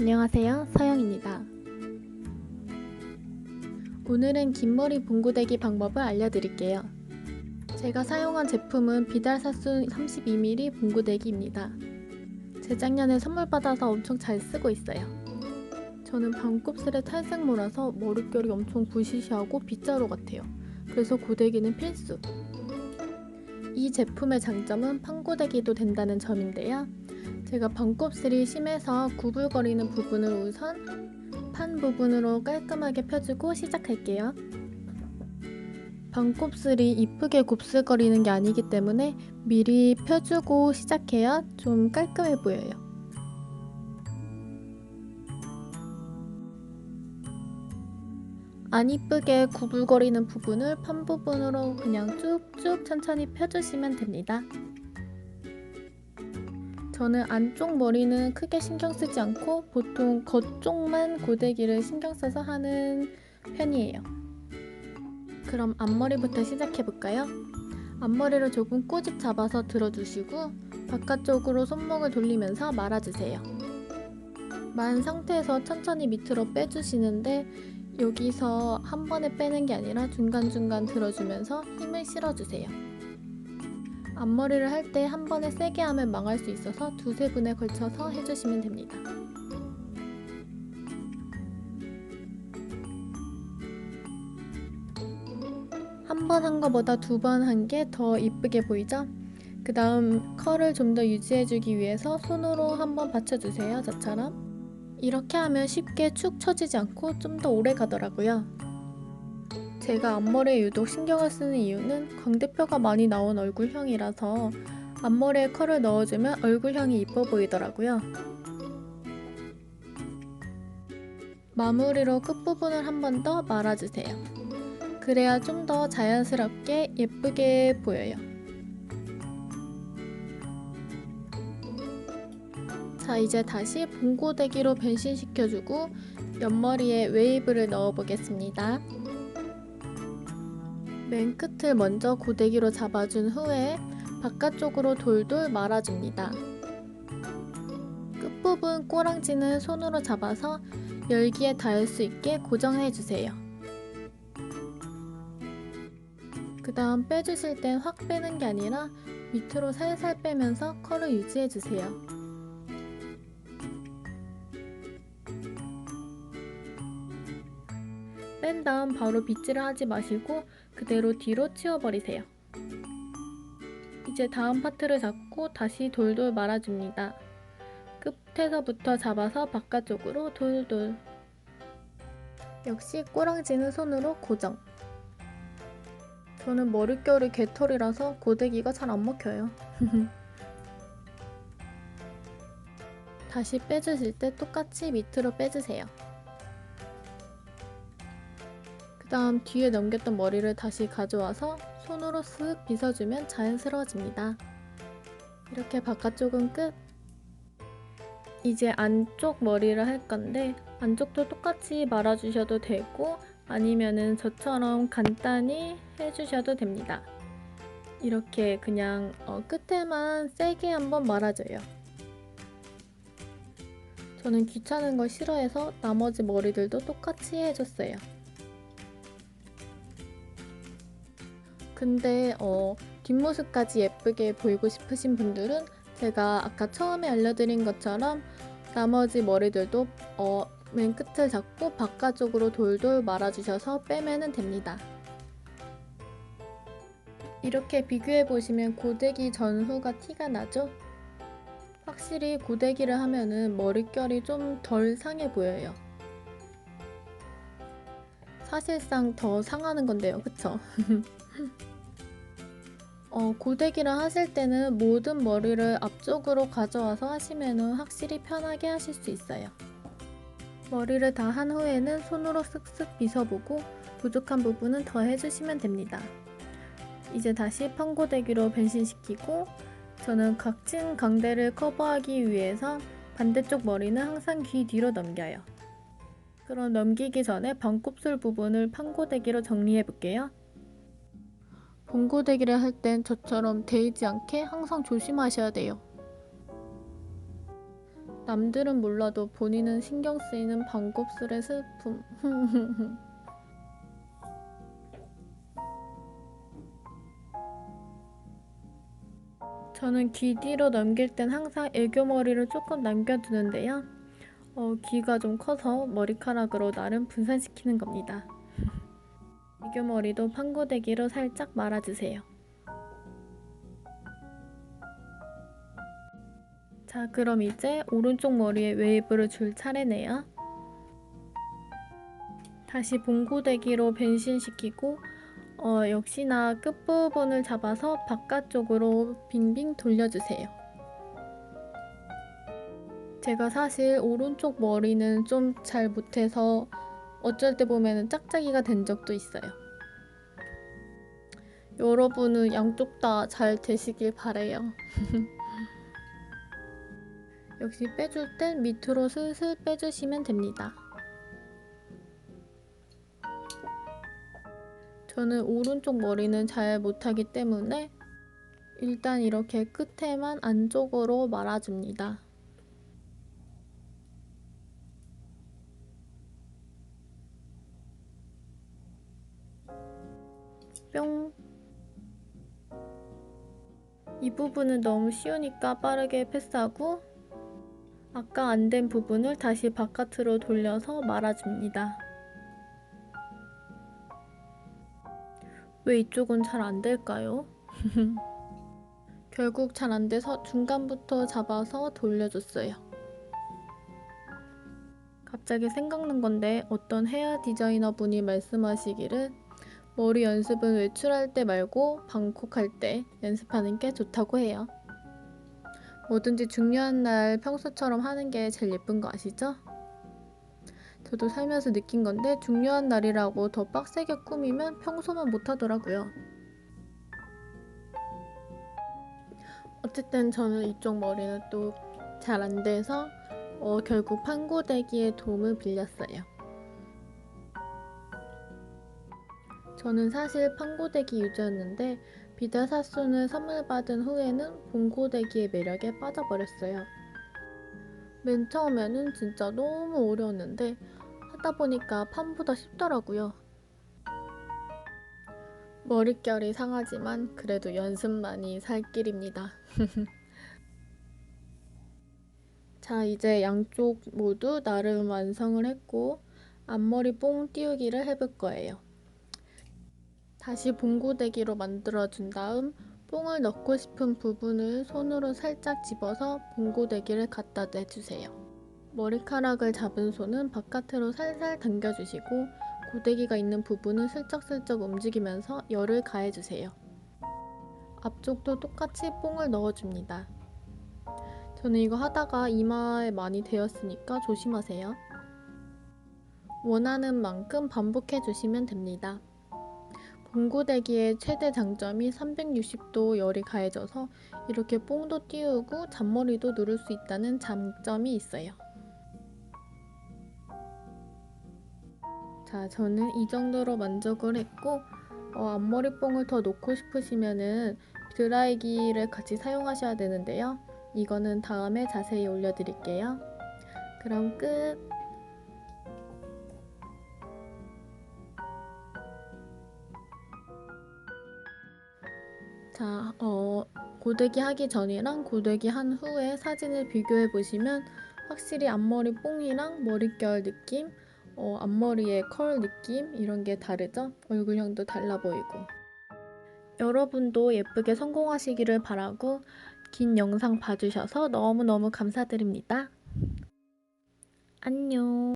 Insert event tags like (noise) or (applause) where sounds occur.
안녕하세요. 서영입니다. 오늘은 긴 머리 봉구대기 방법을 알려드릴게요. 제가 사용한 제품은 비달사순 32mm 봉구대기입니다. 재작년에 선물 받아서 엄청 잘 쓰고 있어요. 저는 반곱슬에 탈색모라서 머릿결이 엄청 부시시하고 빗자루 같아요. 그래서 고데기는 필수. 이 제품의 장점은 판고데기도 된다는 점인데요. 제가 반곱슬이 심해서 구불거리는 부분을 우선 판 부분으로 깔끔하게 펴주고 시작할게요. 반곱슬이 이쁘게 곱슬거리는 게 아니기 때문에 미리 펴주고 시작해야 좀 깔끔해 보여요. 안 이쁘게 구불거리는 부분을 판 부분으로 그냥 쭉쭉 천천히 펴주시면 됩니다. 저는 안쪽 머리는 크게 신경 쓰지 않고 보통 겉쪽만 고데기를 신경 써서 하는 편이에요. 그럼 앞머리부터 시작해 볼까요? 앞머리를 조금 꼬집 잡아서 들어주시고 바깥쪽으로 손목을 돌리면서 말아주세요. 만 상태에서 천천히 밑으로 빼주시는데 여기서 한 번에 빼는 게 아니라 중간중간 들어주면서 힘을 실어주세요. 앞머리를 할 때 한 번에 세게 하면 망할 수 있어서 두세 분에 걸쳐서 해주시면 됩니다. 한 번한 것보다 두 번 한 게 더 이쁘게 보이죠? 그 다음 컬을 좀 더 유지해주기 위해서 손으로 한번 받쳐주세요. 저처럼. 이렇게 하면 쉽게 축 처지지 않고 좀 더 오래 가더라고요. 제가 앞머리에 유독 신경을 쓰는 이유는 광대뼈가 많이 나온 얼굴형이라서 앞머리에 컬을 넣어주면 얼굴형이 이뻐 보이더라고요. 마무리로 끝부분을 한 번 더 말아주세요. 그래야 좀 더 자연스럽게 예쁘게 보여요. 자 이제 다시 봉고데기로 변신시켜주고 옆머리에 웨이브를 넣어보겠습니다. 맨 끝을 먼저 고데기로 잡아준 후에 바깥쪽으로 돌돌 말아줍니다. 끝부분 꼬랑지는 손으로 잡아서 열기에 닿을 수 있게 고정해주세요. 그 다음 빼주실 땐 확 빼는 게 아니라 밑으로 살살 빼면서 컬을 유지해주세요. 뺀 다음 바로 빗질을 하지 마시고 그대로 뒤로 치워버리세요. 이제 다음 파트를 잡고 다시 돌돌 말아줍니다. 끝에서부터 잡아서 바깥쪽으로 돌돌 역시 꼬랑지는 손으로 고정 저는 머릿결이 개털이라서 고데기가 잘 안 먹혀요 (laughs) 다시 빼주실 때 똑같이 밑으로 빼주세요 다음 뒤에 넘겼던 머리를 다시 가져와서 손으로 쓱 빗어주면 자연스러워집니다. 이렇게 바깥쪽은 끝! 이제 안쪽 머리를 할 건데 안쪽도 똑같이 말아주셔도 되고 아니면은 저처럼 간단히 해주셔도 됩니다. 이렇게 그냥 어, 끝에만 세게 한번 말아줘요. 저는 귀찮은 걸 싫어해서 나머지 머리들도 똑같이 해줬어요. 근데 어, 뒷모습까지 예쁘게 보이고 싶으신 분들은 제가 아까 처음에 알려드린 것처럼 나머지 머리들도 어, 맨 끝을 잡고 바깥쪽으로 돌돌 말아주셔서 빼면 됩니다. 이렇게 비교해 보시면 고데기 전후가 티가 나죠? 확실히 고데기를 하면은 머릿결이 좀 덜 상해 보여요. 사실상 더 상하는 건데요, 그쵸? (laughs) 어, 고데기를 하실 때는 모든 머리를 앞쪽으로 가져와서 하시면 확실히 편하게 하실 수 있어요. 머리를 다 한 후에는 손으로 쓱쓱 빗어보고 부족한 부분은 더 해주시면 됩니다. 이제 다시 판고데기로 변신시키고 저는 각진 광대를 커버하기 위해서 반대쪽 머리는 항상 귀 뒤로 넘겨요. 그럼 넘기기 전에 반곱슬 부분을 판고데기로 정리해 볼게요. 봉고데기를 할 땐 저처럼 데이지 않게 항상 조심하셔야 돼요. 남들은 몰라도 본인은 신경 쓰이는 반곱슬의 슬픔. (laughs) 저는 귀 뒤로 넘길 땐 항상 애교 머리를 조금 남겨두는데요. 어, 귀가 좀 커서 머리카락으로 나름 분산시키는 겁니다. 애교머리도 판고데기로 살짝 말아주세요. 자, 그럼 이제 오른쪽 머리에 웨이브를 줄 차례네요. 다시 봉고데기로 변신시키고 어, 역시나 끝부분을 잡아서 바깥쪽으로 빙빙 돌려주세요. 제가 사실 오른쪽 머리는 좀 잘 못해서 어쩔 때 보면 짝짝이가 된 적도 있어요. 여러분은 양쪽 다 잘 되시길 바래요. (laughs) 역시 빼줄 땐 밑으로 슬슬 빼주시면 됩니다. 저는 오른쪽 머리는 잘 못하기 때문에 일단 이렇게 끝에만 안쪽으로 말아줍니다. 뿅. 이 부분은 너무 쉬우니까 빠르게 패스하고 아까 안 된 부분을 다시 바깥으로 돌려서 말아줍니다. 왜 이쪽은 잘 안 될까요? (laughs) 결국 잘 안 돼서 중간부터 잡아서 돌려줬어요. 갑자기 생각난 건데 어떤 헤어 디자이너 분이 말씀하시기를 머리 연습은 외출할 때 말고 방콕할 때 연습하는 게 좋다고 해요. 뭐든지 중요한 날 평소처럼 하는 게 제일 예쁜 거 아시죠? 저도 살면서 느낀 건데 중요한 날이라고 더 빡세게 꾸미면 평소만 못하더라고요. 어쨌든 저는 이쪽 머리는 또 잘 안 돼서 어, 결국 판고데기의 도움을 빌렸어요. 저는 사실 판고데기 유저였는데 비달사순을 선물 받은 후에는 봉고데기의 매력에 빠져버렸어요. 맨 처음에는 진짜 너무 어려웠는데 하다 보니까 판보다 쉽더라고요. 머릿결이 상하지만 그래도 연습만이 살 길입니다. (laughs) 자, 이제 양쪽 모두 나름 완성을 했고 앞머리 뽕 띄우기를 해볼 거예요. 다시 봉고데기로 만들어준 다음 뽕을 넣고 싶은 부분을 손으로 살짝 집어서 봉고데기를 갖다 대주세요. 머리카락을 잡은 손은 바깥으로 살살 당겨주시고 고데기가 있는 부분은 슬쩍슬쩍 움직이면서 열을 가해주세요. 앞쪽도 똑같이 뽕을 넣어줍니다. 저는 이거 하다가 이마에 많이 되었으니까 조심하세요. 원하는 만큼 반복해주시면 됩니다. 봉고데기의 최대 장점이 360도 열이 가해져서 이렇게 뽕도 띄우고 잔머리도 누를 수 있다는 장점이 있어요. 자, 저는 이 정도로 만족을 했고 어, 앞머리 뽕을 더 놓고 싶으시면은 드라이기를 같이 사용하셔야 되는데요. 이거는 다음에 자세히 올려드릴게요. 그럼 끝! 자, 어, 고데기 하기 전이랑 고데기 한 후에 사진을 비교해 보시면 확실히 앞머리 뽕이랑 머릿결 느낌, 어, 앞머리의 컬 느낌 이런 게 다르죠? 얼굴형도 달라 보이고. 여러분도 예쁘게 성공하시기를 바라고 긴 영상 봐주셔서 너무너무 감사드립니다. 안녕.